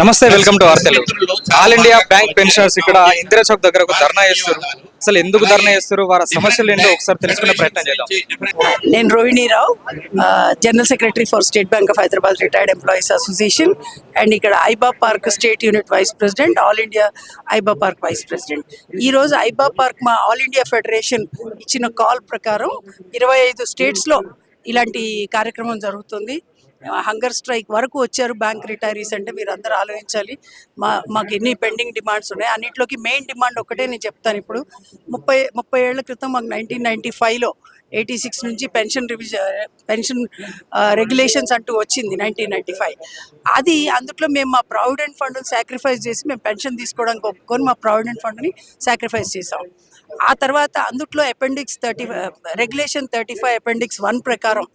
నమస్తే welcome to వార్తలు all India bank pensioners ఇక్కడ ఇందిరా చౌక్ దగ్గర ఒక ధర్నా చేస్తారు. అసలు ఎందుకు ధర్నా చేస్తారు? వారి సమస్యలు ఏంటో ఒకసారి తెలుసుకునే ప్రయత్నం చేద్దాం. నేను Rohini Rao general secretary for state bank of Hyderabad retired employees association and ఇక్కడ AIBPARC state unit vice president all India AIBPARC vice president ఈ రోజు ఐబా పార్క్ మా ఆల్ ఇండియా ఫెడరేషన్ ఇచ్చిన కాల్ ప్రకారం ఇరవై ఐదు స్టేట్స్లో ఇలాంటి కార్యక్రమం జరుగుతుంది. హంగర్ స్ట్రైక్ వరకు వచ్చారు బ్యాంక్ రిటైరీస్ అంటే మీరు అందరూ ఆలోచించాలి. మా మాకు ఎన్ని పెండింగ్ డిమాండ్స్ ఉన్నాయి అన్నింటిలోకి మెయిన్ డిమాండ్ ఒకటే నేను చెప్తాను ఇప్పుడు. ముప్పై ముప్పై ఏళ్ళ క్రితం మాకు నైన్టీన్ నైన్టీ ఫైవ్లో ఎయిటీ సిక్స్ నుంచి పెన్షన్ రివిజ పెన్షన్ రెగ్యులేషన్స్ అంటూ వచ్చింది నైన్టీన్ నైన్టీ ఫైవ్. అది అందుట్లో మేము మా ప్రావిడెంట్ ఫండ్ని సాక్రిఫైస్ చేసి మేము పెన్షన్ తీసుకోవడానికి ఒప్పుకొని మా ప్రావిడెంట్ ఫండ్ని సాక్రిఫైస్ చేసాం ఆ తర్వాత అందుట్లో appendix thirty regulation thirty five appendix one ప్రకారం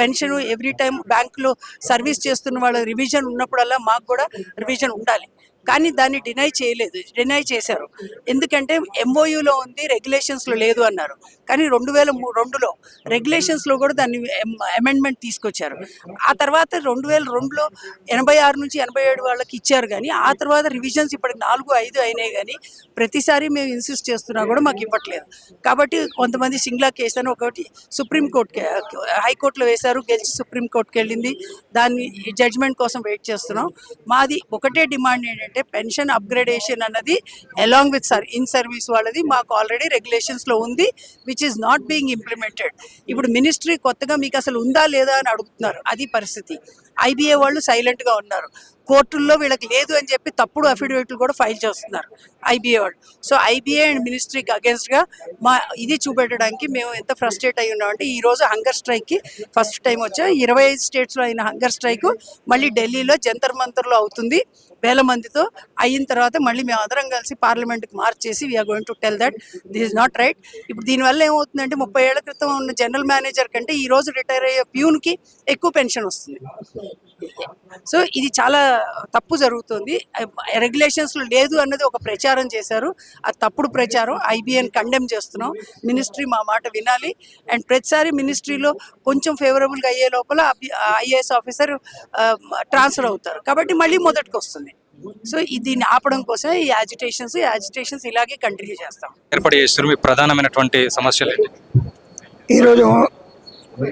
పెన్షన్ ఎవ్రీ టైం బ్యాంకులో సర్వీస్ చేస్తున్న వాళ్ళ రివిజన్ ఉన్నప్పుడల్లా మాకు కూడా రివిజన్ ఉండాలి. కానీ దాన్ని డినై చేయలేదు డినై చేశారు. ఎందుకంటే ఎంఓయూలో ఉంది రెగ్యులేషన్స్లో లేదు అన్నారు. కానీ రెండు వేల రెండులో రెగ్యులేషన్స్లో కూడా దాన్ని అమెండ్మెంట్ తీసుకొచ్చారు. ఆ తర్వాత రెండు వేల రెండులో ఎనభై ఆరు నుంచి ఎనభై ఏడు వాళ్ళకి ఇచ్చారు కానీ ఆ తర్వాత రివిజన్స్ ఇప్పటికి నాలుగు ఐదు అయినాయి కానీ ప్రతిసారి మేము ఇన్సిస్ట్ చేస్తున్నా కూడా మాకు ఇవ్వట్లేదు. కాబట్టి కొంతమంది సింగ్లా కేసు అని ఒకటి సుప్రీంకోర్టుకి హైకోర్టులో వేశారు గెలిచి సుప్రీంకోర్టుకి వెళ్ళింది. దాన్ని జడ్జ్మెంట్ కోసం వెయిట్ చేస్తున్నాం. మాది ఒకటే డిమాండ్ ఏంటంటే పెన్షన్ అప్గ్రేడేషన్ అన్నది along with sir in service వాళ్ళది మాకు ఆల్రెడీ రెగ్యులేషన్స్లో ఉంది which is not being implemented ఇప్పుడు మినిస్ట్రీ కొత్తగా మీకు అసలు ఉందా లేదా అని అడుగుతున్నారు. అది పరిస్థితి. ఐబీఏ వాళ్ళు సైలెంట్గా ఉన్నారు. కోర్టుల్లో వీళ్ళకి లేదు అని చెప్పి తప్పుడు అఫిడవిట్లు కూడా ఫైల్ చేస్తున్నారు ఐబీఏ వాళ్ళు. సో ఐబీఏ అండ్ మినిస్ట్రీకి అగేన్స్ట్గా మా ఇది చూపెట్టడానికి మేము ఎంత ఫ్రస్ట్రేట్ అయి ఉన్నామంటే ఈ రోజు హంగర్ స్ట్రైక్కి ఫస్ట్ టైం వచ్చాం. ఇరవై ఐదు స్టేట్స్లో అయిన హంగర్ స్ట్రైక్ మళ్ళీ ఢిల్లీలో జంతర్ మంతర్లో అవుతుంది. వేల మందితో అయిన తర్వాత మళ్ళీ మేము అందరం కలిసి పార్లమెంట్కి మార్చేసి we are going to tell that this is not right ఇప్పుడు దీనివల్ల ఏమవుతుందంటే ముప్పై ఏళ్ళ క్రితం ఉన్న జనరల్ మేనేజర్ కంటే ఈ రోజు రిటైర్ అయ్యే ప్యూన్కి ఎక్కువ పెన్షన్ వస్తుంది. సో ఇది చాలా తప్పు జరుగుతుంది. రెగ్యులేషన్స్లో లేదు అన్నది ఒక ప్రచారం చేశారు. అది తప్పుడు ప్రచారం. ఐబీఎన్ కండెమ్ చేస్తున్నాం. మినిస్ట్రీ మా మాట వినాలి. అండ్ ప్రతిసారి మినిస్ట్రీలో కొంచెం ఫేవరబుల్గా అయ్యే లోపల ఐఏఎస్ ఆఫీసర్ ట్రాన్స్ఫర్ అవుతారు. కాబట్టి మళ్ళీ మొదటికి వస్తుంది. సో ఇది దీన్ని ఆపడం కోసం ఈ యాజిటేషన్స్ ఈ యాజిటేషన్స్ ఇలాగే కంటిన్యూ చేస్తాం. ఏర్పాటు చేస్తారు మీ ప్రధానమైనటువంటి సమస్యలు ఏంటి? ఈరోజు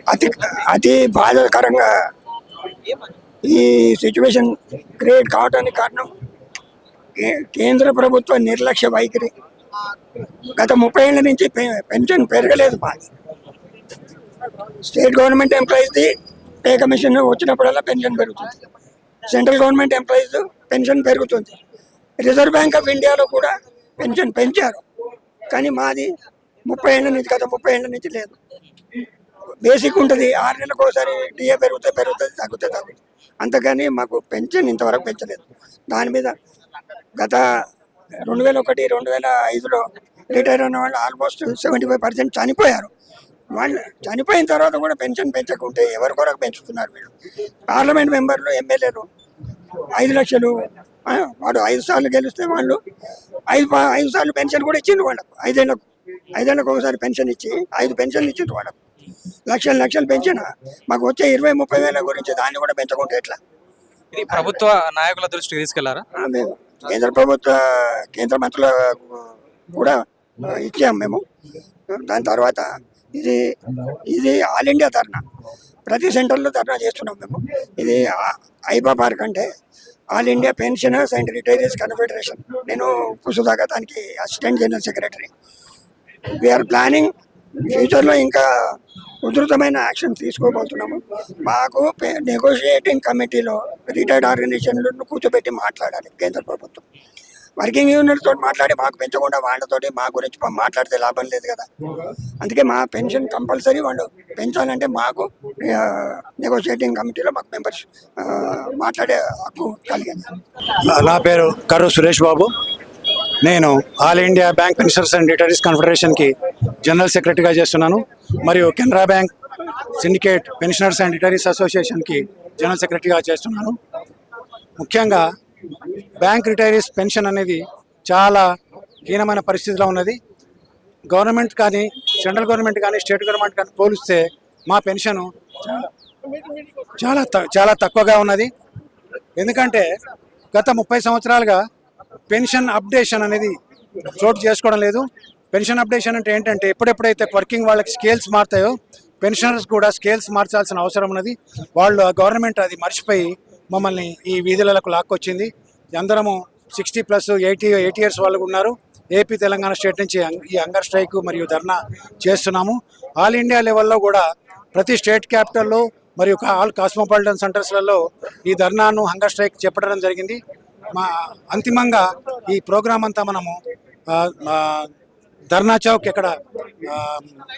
అతి అతి బాధాకరంగా ఈ సిచ్యువేషన్ క్రియేట్ కావడానికి కారణం కేంద్ర ప్రభుత్వ నిర్లక్ష్య వైఖరి. గత ముప్పై ఏళ్ళ నుంచి పె- పెన్షన్ పెరగలేదు మాది స్టేట్ గవర్నమెంట్ ఎంప్లాయీస్ది పే కమిషన్ వచ్చినప్పుడల్లా పెన్షన్ పెరుగుతుంది. సెంట్రల్ గవర్నమెంట్ ఎంప్లాయీస్ పెన్షన్ పెరుగుతుంది. రిజర్వ్ బ్యాంక్ ఆఫ్ ఇండియాలో కూడా పెన్షన్ పెంచారు. కానీ మాది ముప్పై ఏళ్ళ నుంచి గత ముప్పై ఏళ్ళ నుంచి లేదు. బేసిక్ ఉంటుంది ఆరు నెలలకు ఒకసారి డిఏ పెరిగితే పెరుగుతుంది తగ్గుతే తగ్గుతుంది. అంతకని మాకు పెన్షన్ ఇంతవరకు పెంచలేదు. దాని మీద గత రెండు వేల ఒకటి రెండు వేల ఐదులో రిటైర్ అయిన వాళ్ళు ఆల్మోస్ట్ సెవెంటీ ఫైవ్ పర్సెంట్ చనిపోయారు. వాళ్ళు చనిపోయిన తర్వాత కూడా పెన్షన్ పెంచకుంటే ఎవరి కొరకు పెంచుతున్నారు వీళ్ళు? పార్లమెంట్ మెంబర్లు ఎమ్మెల్యేలు ఐదు లక్షలు వాడు ఐదు సార్లు గెలిస్తే వాళ్ళు ఐదు ఐదు సార్లు పెన్షన్ కూడా ఇచ్చిండ్రు వాళ్ళకు. ఐదేళ్ళకు ఐదేళ్ళకు ఒకసారి పెన్షన్ ఇచ్చి ఐదు పెన్షన్లు ఇచ్చిండ్రు వాళ్ళకు. లక్షలు లక్షలు పెంచిన. మాకు వచ్చే ఇరవై ముప్పై వేల గురించి దాన్ని కూడా పెంచకుంటే ఎట్లా? ఇది ప్రభుత్వ నాయకుల దృష్టికి తీసుకెళ్ళారా? మేము కేంద్ర ప్రభుత్వ కేంద్ర మంత్రుల కూడా ఆ, ఇచ్చాం మేము. దాని తర్వాత ఇది ఇది ఆల్ ఇండియా ధర్నా. ప్రతి సెంటర్లో ధర్నా చేస్తున్నాం మేము. ఇది ఐబా పార్క్ అంటే all India pensioners and retirees confederation. నేను కుసుదాకా దానికి assistant general secretary. We are planning ఫ్యూచర్లో ఇంకా ఉధృతమైన యాక్షన్ తీసుకోబోతున్నాము. మాకు నెగోషియేటింగ్ కమిటీలో రిటైర్డ్ ఆర్గనైజేషన్లను కూర్చోబెట్టి మాట్లాడాలి కేంద్ర ప్రభుత్వం. వర్కింగ్ యూనియన్తో మాట్లాడి మాకు పెంచకుండా వాళ్ళతోటి మా గురించి మాట్లాడితే లాభం లేదు కదా. అందుకే మా పెన్షన్ కంపల్సరీ వాళ్ళు పెంచాలంటే మాకు నెగోషియేటింగ్ కమిటీలో మాకు మెంబర్స్ మాట్లాడే హక్కు కలిగింది నా- నా పేరు కర్రు సురేష్ బాబు. నేను all India bank pensioners and retirees కాన్ఫెడరేషన్కి general సెక్రటరీగా చేస్తున్నాను. మరియు Canara bank Syndicate pensioners and retirees అసోసియేషన్కి general సెక్రటరీగా చేస్తున్నాను. ముఖ్యంగా బ్యాంక్ రిటైరీస్ పెన్షన్ అనేది చాలా హీనమైన పరిస్థితిలో ఉన్నది. గవర్నమెంట్ కానీ సెంట్రల్ గవర్నమెంట్ కానీ స్టేట్ గవర్నమెంట్ కానీ పోలిస్తే మా పెన్షన్ చాలా చాలా చాలా తక్కువగా ఉన్నది. ఎందుకంటే గత ముప్పై సంవత్సరాలుగా పెన్షన్ అప్డేషన్ అనేది చోటు చేసుకోవడం లేదు. పెన్షన్ అప్డేషన్ అంటే ఏంటంటే ఎప్పుడెప్పుడైతే వర్కింగ్ వాళ్ళకి స్కేల్స్ మారుతాయో పెన్షనర్స్ కూడా స్కేల్స్ మార్చాల్సిన అవసరం ఉన్నది. వాళ్ళు ఆ గవర్నమెంట్ అది మర్చిపోయి మమ్మల్ని ఈ వీధులకు లాక్కొచ్చింది. అందరము sixty plus eighty eighty years వాళ్ళు ఉన్నారు. ఏపీ తెలంగాణ స్టేట్ నుంచి ఈ హంగర్ స్ట్రైక్ మరియు ధర్నా చేస్తున్నాము. ఆల్ ఇండియా లెవెల్లో కూడా ప్రతి స్టేట్ క్యాపిటల్లో మరియు ఆల్ కాస్మోపాలిటన్ సెంటర్స్లలో ఈ ధర్నాను హంగర్ స్ట్రైక్ చెప్పడం జరిగింది. మా అంతిమంగా ఈ ప్రోగ్రాం అంతా మనము ధర్నా చౌక్ ఇక్కడ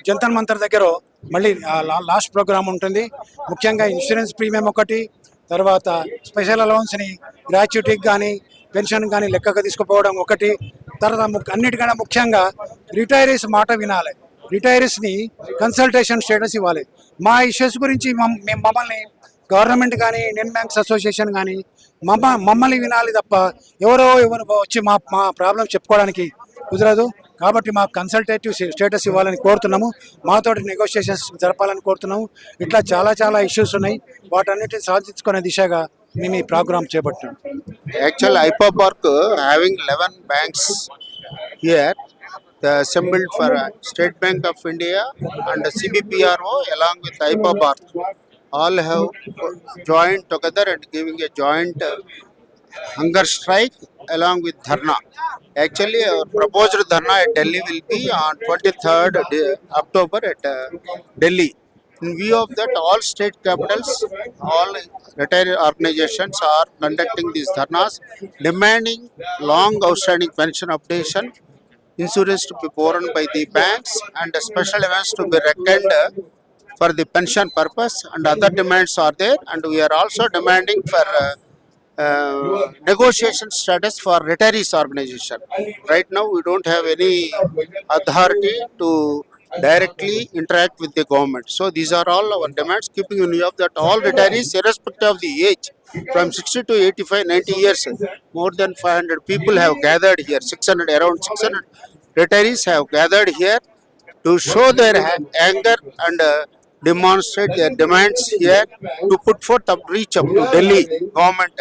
జంతన్ మంతర్ దగ్గర మళ్ళీ లా- లాస్ట్ ప్రోగ్రామ్ ఉంటుంది. ముఖ్యంగా ఇన్సూరెన్స్ ప్రీమియం ఒకటి తర్వాత స్పెషల్ అలవన్స్ని గ్రాట్యుటీకి కానీ పెన్షన్ కానీ లెక్కకు తీసుకుపోవడం ఒకటి. తర్వాత అన్నిటికన్నా ముఖ్యంగా రిటైరీస్ మాట వినాలి. రిటైరీస్ని కన్సల్టేషన్ స్టేటస్ ఇవ్వాలి. మా ఇష్యూస్ గురించి మేము మమ్మల్ని గవర్నమెంట్ కానీ ఇండియన్ బ్యాంక్స్ అసోసియేషన్ కానీ మమ్మ మమ్మల్ని వినాలి తప్ప ఎవరో ఎవరు వచ్చి మా మా ప్రాబ్లం చెప్పుకోవడానికి కుదరదు. కాబట్టి మాకు కన్సల్టేటివ్ స్టేటస్ ఇవ్వాలని కోరుతున్నాము. మాతో నెగోషియేషన్స్ జరపాలని కోరుతున్నాము. ఇట్లా చాలా చాలా ఇష్యూస్ ఉన్నాయి. వాటన్నిటిని సాధించుకునే దిశగా మేము ఈ ప్రోగ్రామ్ చేపట్టాం Actual IPA Park uh, having 11 banks here, they assembled for uh, State Bank of India and CBPRO along with IPA Park. All have joined together and giving a joint uh, hunger strike along with dharna. Actually, our proposed dharna at Delhi will be on 23rd de- October at uh, Delhi. In view of that, all state capitals, all retired organizations are conducting these dharnas, demanding long outstanding pension updation, insurance to be borne by the banks, and special events to be reckoned for the pension purpose, and other demands are there. And we are also demanding for uh, uh, negotiation status for retirees organization. Right now, we don't have any authority to directly interact with the government. So these are all our demands, keeping in view of that all retirees, irrespective of the age, from 60 to 85, 90 years, more than 500 people have gathered here, 600, around 600 retirees have gathered here to show their anger and uh, demonstrate their demands here to put forth a reach up to Delhi government